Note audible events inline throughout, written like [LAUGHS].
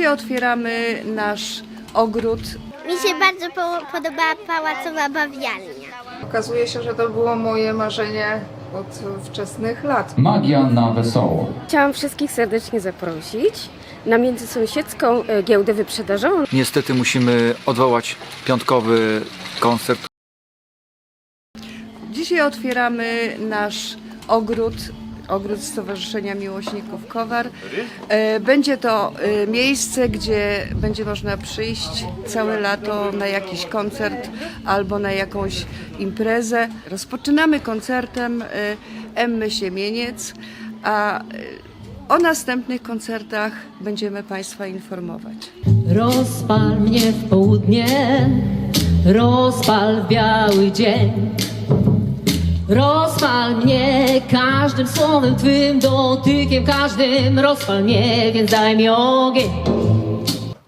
Dzisiaj otwieramy nasz ogród. Mi się bardzo po, podobała pałacowa bawialnia. Okazuje się, że to było moje marzenie od wczesnych lat. Magia na wesoło. Chciałam wszystkich serdecznie zaprosić na międzysąsiedzką e, giełdę wyprzedażową. Niestety musimy odwołać piątkowy koncert, Dzisiaj otwieramy nasz ogród, ogród Stowarzyszenia Miłośników Kowar. E, Będzie to e, miejsce, gdzie będzie można przyjść całe lato na jakiś koncert albo na jakąś imprezę. Rozpoczynamy koncertem e, Emmy Siemieniec, a o następnych koncertach będziemy Państwa informować. Rozpal mnie w południe, rozpal w biały dzień. Rozpal mnie każdym słowem Twym dotykiem, każdym rozpal mnie, więc daj mi ogień.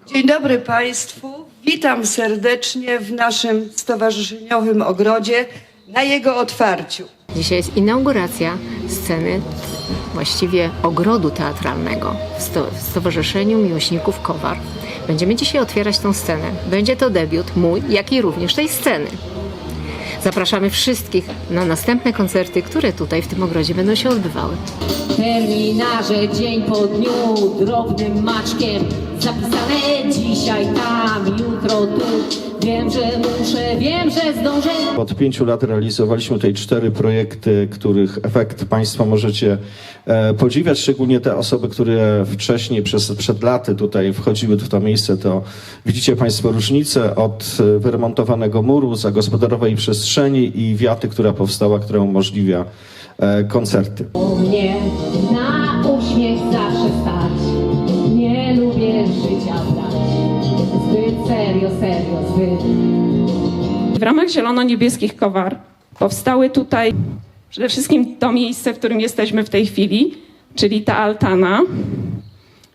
Dzień dobry Państwu. Witam serdecznie w naszym stowarzyszeniowym ogrodzie na jego otwarciu. Dzisiaj jest inauguracja sceny, właściwie ogrodu teatralnego w, sto, w Stowarzyszeniu Miłośników Kowar. Będziemy dzisiaj otwierać tą scenę. Będzie to debiut mój, jak i również tej sceny. Zapraszamy wszystkich na następne koncerty, które tutaj w tym ogrodzie będą się odbywały. Terminarze dzień po dniu, drobnym maczkiem zapisane dzisiaj tam, jutro tu. Wiem, że muszę, wiem, że zdążę. Od pięciu lat realizowaliśmy tutaj cztery projekty, których efekt Państwo możecie e, podziwiać, szczególnie te osoby, które wcześniej, przez, przed laty tutaj wchodziły w to miejsce, to widzicie Państwo różnicę od wyremontowanego muru, zagospodarowanej przestrzeni i wiaty, która powstała, która umożliwia e, koncerty. mnie na W ramach Zielono-Niebieskich Kowar powstały tutaj przede wszystkim to miejsce, w którym jesteśmy w tej chwili, czyli ta altana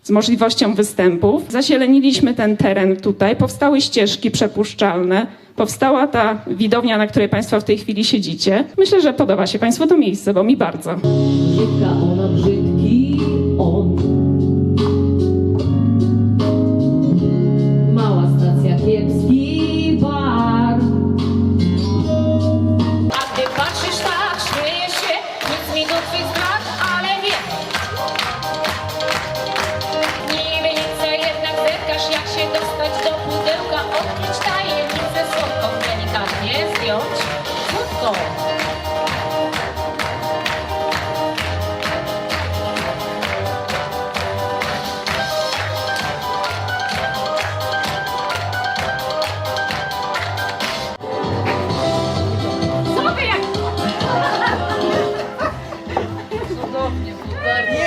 z możliwością występów. Zazieleniliśmy ten teren tutaj, powstały ścieżki przepuszczalne, powstała ta widownia, na której Państwo w tej chwili siedzicie. Myślę, że podoba się Państwu to miejsce, bo mi bardzo. Brzydka ona, brzydki Yeah.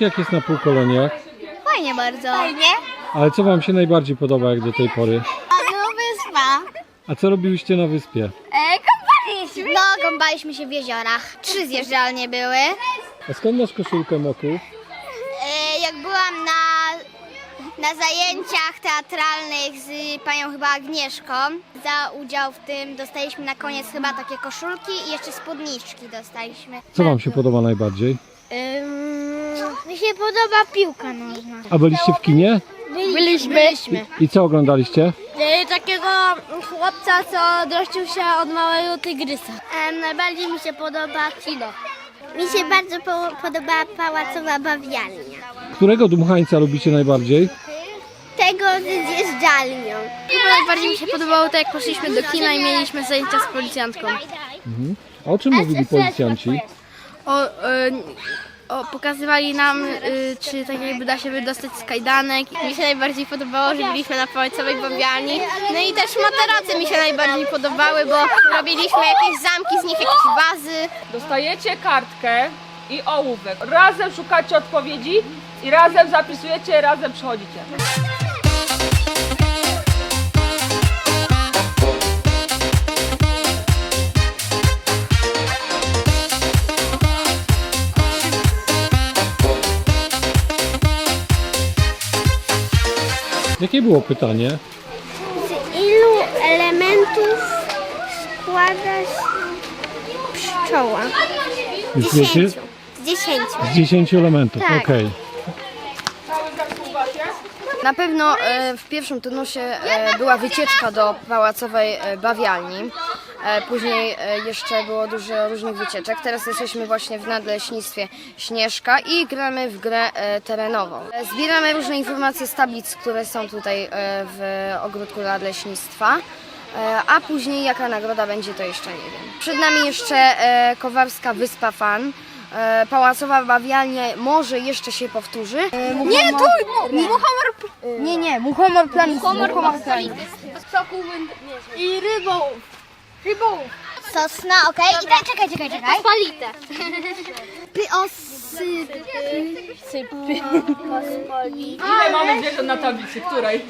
Jak jest na półkoloniach? Fajnie bardzo. Fajnie? Ale co Wam się najbardziej podoba jak do tej pory? No wyspa. A co robiliście na wyspie? E, kąpaliśmy. No, kąpaliśmy się w jeziorach. Trzy zjeżdżalnie były. A skąd masz koszulkę moków? E, jak byłam na, na zajęciach teatralnych z panią chyba Agnieszką, za udział w tym dostaliśmy na koniec chyba takie koszulki i jeszcze spódniczki dostaliśmy. Co Wam się podoba najbardziej? Mi się podoba piłka nożna. A byliście w kinie? Byliśmy. Byliśmy. I co oglądaliście? takiego chłopca, co droszczył się od małego tygrysa. najbardziej mi się podoba kino. Mi się bardzo po, podobała pałacowa bawialnia. Którego dmuchańca lubicie najbardziej? Tego z zjeżdżalnią. Chyba najbardziej mi się podobało to, jak poszliśmy do kina i mieliśmy zajęcia z policjantką. A o czym mówili policjanci? O, o, pokazywali nam, y, czy tak jakby da się wydostać z kajdanek. Mi się najbardziej podobało, że byliśmy na pałacowej bawialni. No i też materace mi się najbardziej podobały, bo robiliśmy jakieś zamki z nich, jakieś bazy. Dostajecie kartkę i ołówek. Razem szukacie odpowiedzi i razem zapisujecie, razem przychodzicie. Jakie było pytanie? Z ilu elementów składa się pszczoła? Już wiecie? Z dziesięciu. Z 10 elementów, Tak. okej. Na pewno e, w pierwszym turnusie e, była wycieczka do pałacowej e, bawialni. E, Później e, jeszcze było dużo różnych wycieczek. Teraz jesteśmy właśnie w nadleśnictwie Śnieżka i gramy w grę e, terenową. Zbieramy różne informacje z tablic, które są tutaj w ogródku nadleśnictwa. A później jaka nagroda będzie, to jeszcze nie wiem. Przed nami jeszcze Kowarska Wyspa Fan. Pałacowa bawialnia może jeszcze się powtórzy. Nie, tu! Muchomor... Nie, nie, Muchomor Plan. Muchomor Plan. I rybą. Rybą. Sosna, okej. I tak, czekaj, czekaj, czekaj. Pospolite. Pyosypy. Sypy. Pospolite. Ile mamy zwierząt na tablicy? Której?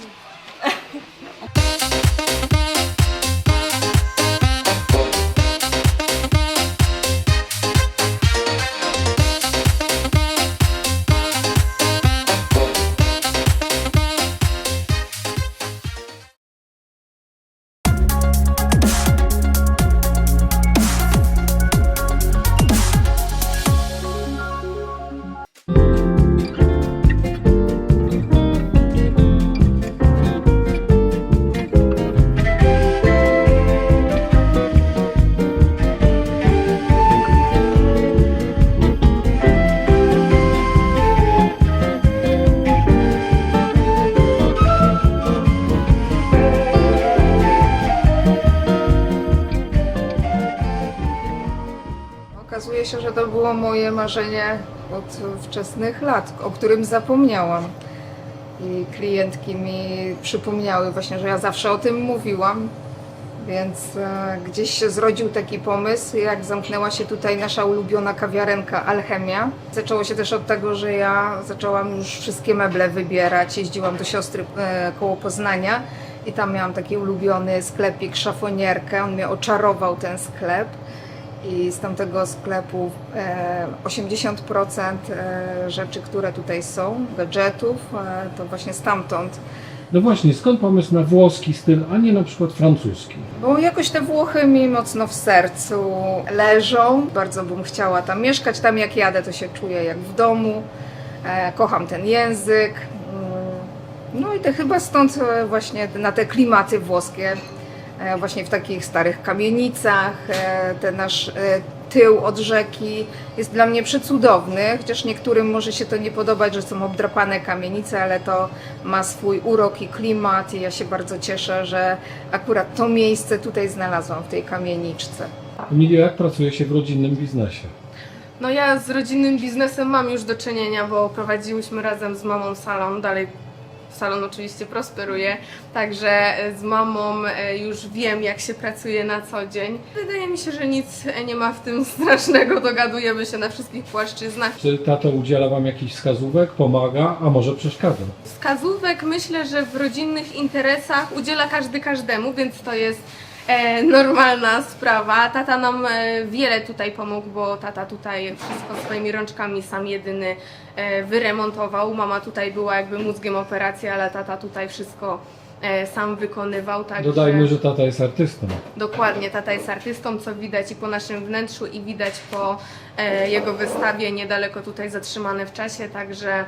Moje marzenie od wczesnych lat, o którym zapomniałam. I klientki mi przypomniały właśnie, że ja zawsze o tym mówiłam. Więc e, gdzieś się zrodził taki pomysł, jak zamknęła się tutaj nasza ulubiona kawiarenka Alchemia. Zaczęło się też od tego, że ja zaczęłam już wszystkie meble wybierać. Jeździłam do siostry e, koło Poznania i tam miałam taki ulubiony sklepik, szafonierkę. On mnie oczarował ten sklep i z tamtego sklepu e, 80% e, rzeczy, które tutaj są, gadżetów, e, to właśnie stamtąd. No właśnie, skąd pomysł na włoski styl, a nie na przykład francuski? Bo jakoś te Włochy mi mocno w sercu leżą. Bardzo bym chciała tam mieszkać. Tam jak jadę, to się czuję jak w domu. E, kocham ten język. Mm, No i to chyba stąd e, właśnie na te klimaty włoskie. E, właśnie w takich starych kamienicach. E, ten nasz e, tył od rzeki jest dla mnie przecudowny, chociaż niektórym może się to nie podobać, że są obdrapane kamienice, ale to ma swój urok i klimat i ja się bardzo cieszę, że akurat to miejsce tutaj znalazłam w tej kamieniczce. Emilio, jak pracuje się w rodzinnym biznesie? No ja z rodzinnym biznesem mam już do czynienia, bo prowadziłyśmy razem z mamą salon, dalej salon oczywiście prosperuje, także z mamą e, już wiem jak się pracuje na co dzień. Wydaje mi się, że nic nie ma w tym [LAUGHS] strasznego, dogadujemy się na wszystkich płaszczyznach. Czy tato udziela Wam jakichś wskazówek, pomaga, a może przeszkadza? Wskazówek myślę, że w rodzinnych interesach udziela każdy każdemu, więc to jest normalna sprawa. Tata nam e, wiele tutaj pomógł, bo tata tutaj wszystko swoimi rączkami sam jedyny e, wyremontował. Mama tutaj była jakby mózgiem operacji, ale tata tutaj wszystko e, sam wykonywał. Także... Dodajmy, że tata jest artystą. Dokładnie, tata jest artystą, co widać i po naszym wnętrzu, i widać po e, jego wystawie niedaleko tutaj zatrzymane w czasie, także e,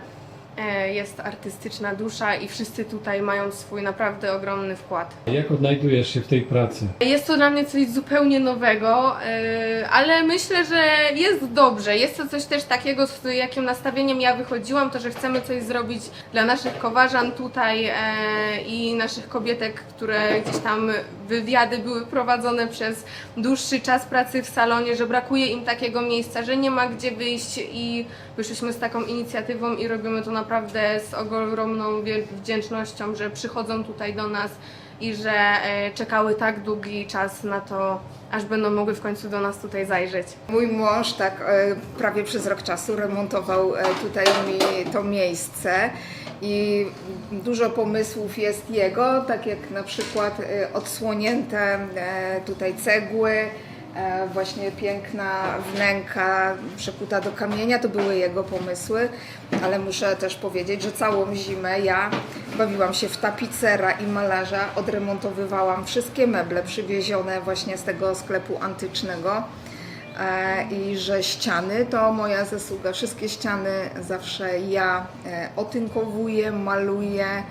jest artystyczna dusza i wszyscy tutaj mają swój naprawdę ogromny wkład. Jak odnajdujesz się w tej pracy? Jest to dla mnie coś zupełnie nowego, e, ale myślę, że jest dobrze. Jest to coś też takiego, z jakim nastawieniem ja wychodziłam, to że chcemy coś zrobić dla naszych kowarzan tutaj e, i naszych kobietek, które gdzieś tam wywiady były prowadzone przez dłuższy czas pracy w salonie, że brakuje im takiego miejsca, że nie ma gdzie wyjść i wyszliśmy z taką inicjatywą i robimy to naprawdę z ogromną wdzięcznością, że przychodzą tutaj do nas i że e, czekały tak długi czas na to, aż będą mogły w końcu do nas tutaj zajrzeć. Mój mąż tak e, prawie przez rok czasu remontował e, tutaj mi to miejsce i dużo pomysłów jest jego, tak jak na przykład odsłonięte tutaj cegły, właśnie piękna wnęka przekuta do kamienia, to były jego pomysły, ale muszę też powiedzieć, że całą zimę ja bawiłam się w tapicera i malarza, odremontowywałam wszystkie meble przywiezione właśnie z tego sklepu antycznego e, i że ściany to moja zasługa. Wszystkie ściany zawsze ja e, otynkowuję, maluję.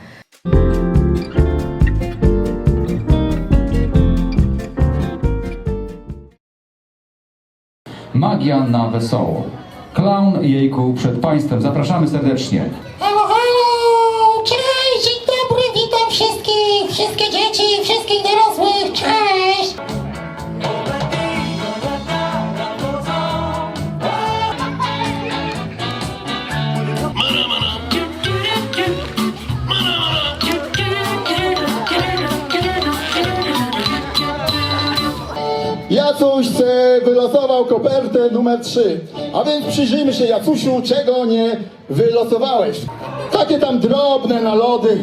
Magia na wesoło. Klaun Jejku przed Państwem. Zapraszamy serdecznie. Halo, halo! Cześć, dzień dobry, witam wszystkich, wszystkie dzieci, wszystkich dorosłych, cześć! Jacuś se wylosował kopertę numer 3. A więc przyjrzyjmy się, Jacusiu, czego nie wylosowałeś. Takie tam drobne nalody.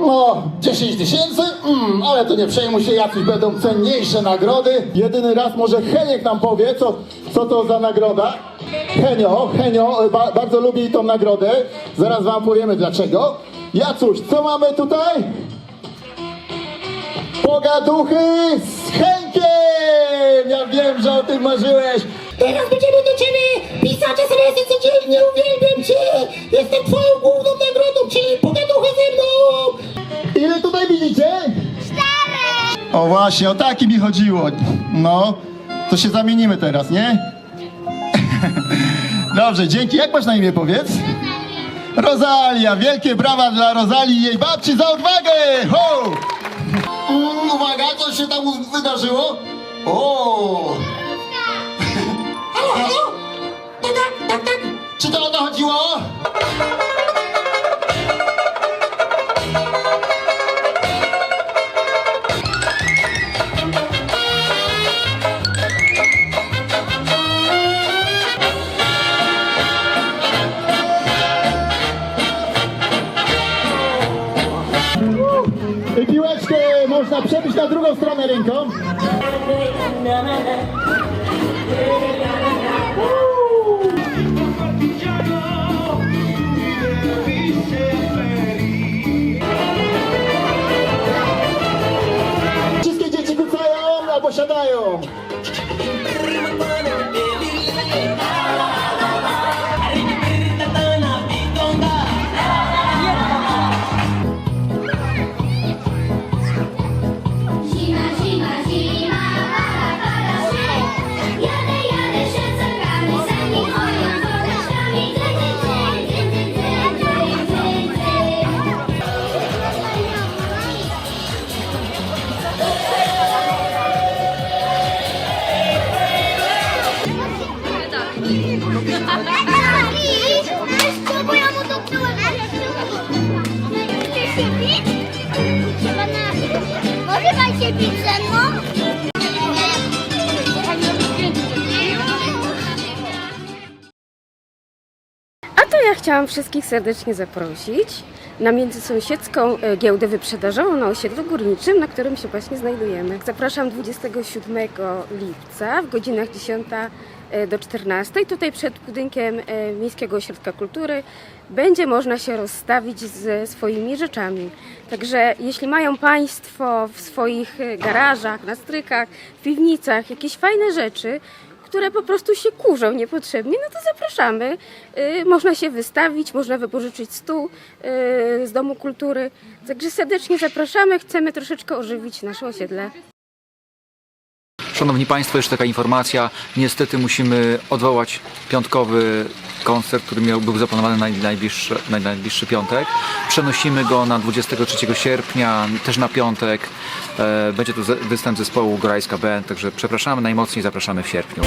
No, 10 tysięcy? Mm, ale to nie przejmuj się, Jacuś, będą cenniejsze nagrody. Jedyny raz może Heniek nam powie, co, co to za nagroda. Henio, Henio, ba, bardzo lubi tą nagrodę. Zaraz wam powiemy dlaczego. Jacuś, co mamy tutaj? Pogaduchy z Henkiem! Ja wiem, że o tym marzyłeś. Teraz będziemy do ciebie pisać SMS-y codziennie, uwielbiam cię! Jestem twoją główną nagrodą, czyli pogaduchę ze mną! Ile tutaj widzicie? Cztery! O właśnie, o taki mi chodziło. No, to się zamienimy teraz, nie? [LAUGHS] Dobrze, dzięki. Jak masz na imię, powiedz? Rozalia. Wielkie brawa dla Rozalii i jej babci za odwagę! Ho! Mm, uwaga, co się tam wydarzyło? O! Halo, halo? Tak, tak, tak, tak. Czy to o to chodziło? I przebić na drugą stronę ręką. Wszystkie dzieci kucają albo siadają. Chciałam wszystkich serdecznie zaprosić na międzysąsiedzką e, giełdę wyprzedażową na osiedlu górniczym, na którym się właśnie znajdujemy. Zapraszam 27 lipca w godzinach 10 e, do 14. Tutaj przed budynkiem e, Miejskiego Ośrodka Kultury będzie można się rozstawić ze swoimi rzeczami. Także jeśli mają Państwo w swoich garażach, na strykach, w piwnicach jakieś fajne rzeczy, które po prostu się kurzą niepotrzebnie, no to zapraszamy. Y, można się wystawić, można wypożyczyć stół y, z Domu Kultury. Także serdecznie zapraszamy, chcemy troszeczkę ożywić nasze osiedle. Szanowni Państwo, jeszcze taka informacja. Niestety musimy odwołać piątkowy koncert, który miał, był zaplanowany na najbliższy, na najbliższy piątek. Przenosimy go na 23 sierpnia, też na piątek. E, Będzie to występ zespołu Grajska Band, także przepraszamy najmocniej, zapraszamy w sierpniu.